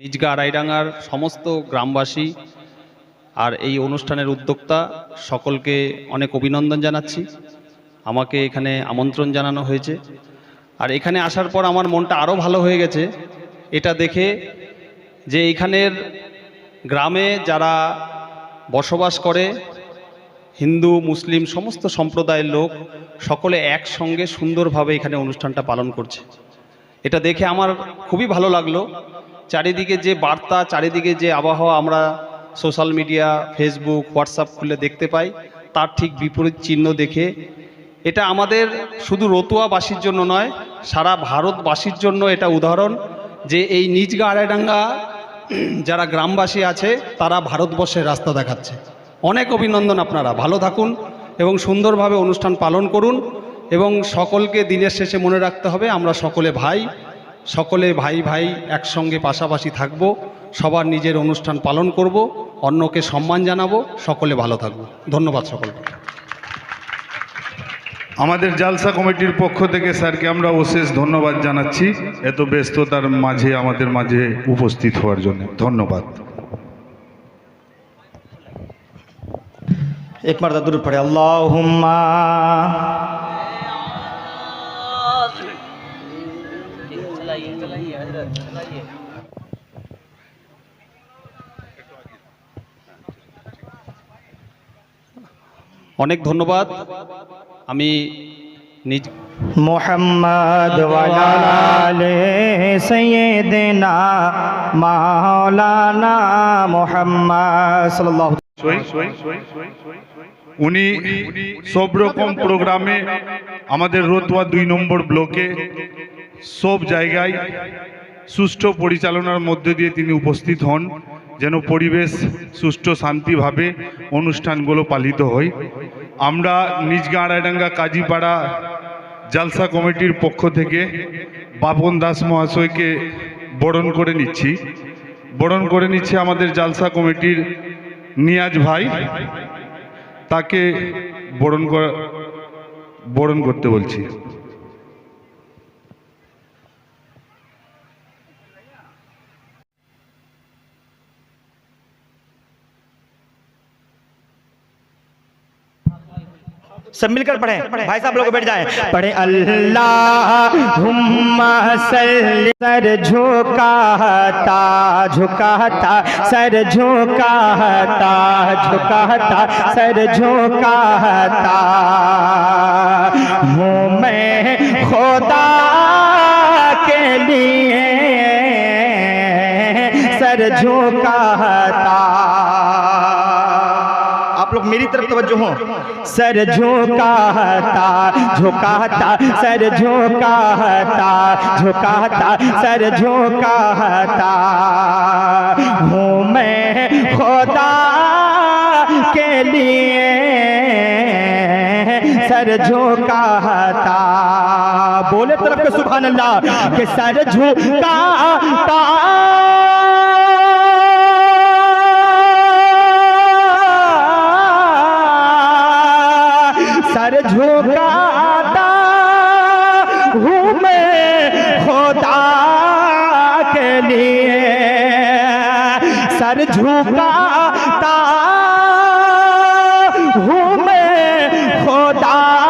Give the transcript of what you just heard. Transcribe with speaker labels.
Speaker 1: নিজগা আড়াইডাঙ্গার সমস্ত গ্রামবাসী আর এই অনুষ্ঠানের উদ্যোক্তা সকলকে অনেক অভিনন্দন জানাচ্ছি। আমাকে এখানে আমন্ত্রণ জানানো হয়েছে। আর এখানে আসার পর আমার মনটা আরও ভালো হয়ে গেছে। এটা দেখে যে এখানের গ্রামে যারা বসবাস করে, হিন্দু, মুসলিম, সমস্ত সম্প্রদায়ের লোক, সকলে একসঙ্গে সুন্দরভাবে এখানে অনুষ্ঠানটা পালন করছে। এটা দেখে আমার খুবই ভালো লাগল। চারিদিকে যে বার্তা, চারিদিকে যে আবহাওয়া আমরা সোশ্যাল মিডিয়া ফেসবুক হোয়াটসঅ্যাপ খুলে দেখতে পাই, তার ঠিক বিপরীত চিহ্ন দেখে, এটা আমাদের শুধু রতুয়াবাসীর জন্য নয়, সারা ভারতবাসীর জন্য এটা উদাহরণ যে এই নিজগা আড়াইডাঙ্গা, যারা গ্রামবাসী আছে, তারা ভারতবর্ষের রাস্তা দেখাচ্ছে। অনেক অভিনন্দন আপনারা, ভালো থাকুন এবং সুন্দরভাবে অনুষ্ঠান পালন করুন এবং সকলকে দিনের শেষে মনে রাখতে হবে, আমরা সকলে ভাই। সকলে ভাই ভাই একসঙ্গে পাশাপাশি থাকব সবার নিজের অনুষ্ঠান পালন করব অন্যকে সম্মান জানাবো সকলে ভালো থাকবো ধন্যবাদ সকলকে
Speaker 2: আমাদের জালসা কমিটির পক্ষ থেকে স্যারকে আমরা অশেষ ধন্যবাদ জানাচ্ছি এত ব্যস্ততার মাঝে আমাদের মাঝে উপস্থিত হওয়ার জন্য ধন্যবাদ
Speaker 3: एक मरदा दूर पड़े अल्लाहुम्मा
Speaker 1: অনেক ধন্যবাদ। আমি নিজ
Speaker 3: মোহাম্মদ সৈয়দনা মাওলানা মোহাম্মদ
Speaker 2: উনি সব রকম প্রোগ্রামে আমাদের রতুয়া দুই নম্বর ব্লকে সব জায়গায় সুষ্ঠু পরিচালনার মধ্যে দিয়ে তিনি উপস্থিত হন, যেন পরিবেশ সুষ্ঠু, শান্তিভাবে অনুষ্ঠানগুলো পালিত হয়। আমরা নিজগা আড়াইডাঙ্গা কাজীপাড়া জালসা কমিটির পক্ষ থেকে বাপন দাস মহাশয়কে বরণ করে নিচ্ছি। বরণ করে নিচ্ছে আমাদের জালসা কমিটির নিয়াজ ভাই। তাকে বরণ বরণ করতে বলছি।
Speaker 3: सब मिलकर पढ़े। भाई साहब लोग बैठ जाएँ। पढ़े सल्ली सर झुकाता झुकाता सर झुकाता झुकाता सर झुकाता। हूँ मैं खुदा के लिए सर झुकाता। लोग मेरी तरफ़ तवज्जो हो। सर झुकाता झुकाता सर झुकाता झुकाता सर झुकाता हूँ मैं खुदा के लिए, सर झुकाता बोले तरफ़ के सुभान अल्लाह के सर झुकाता کر جھکاتا ہوں میں خدا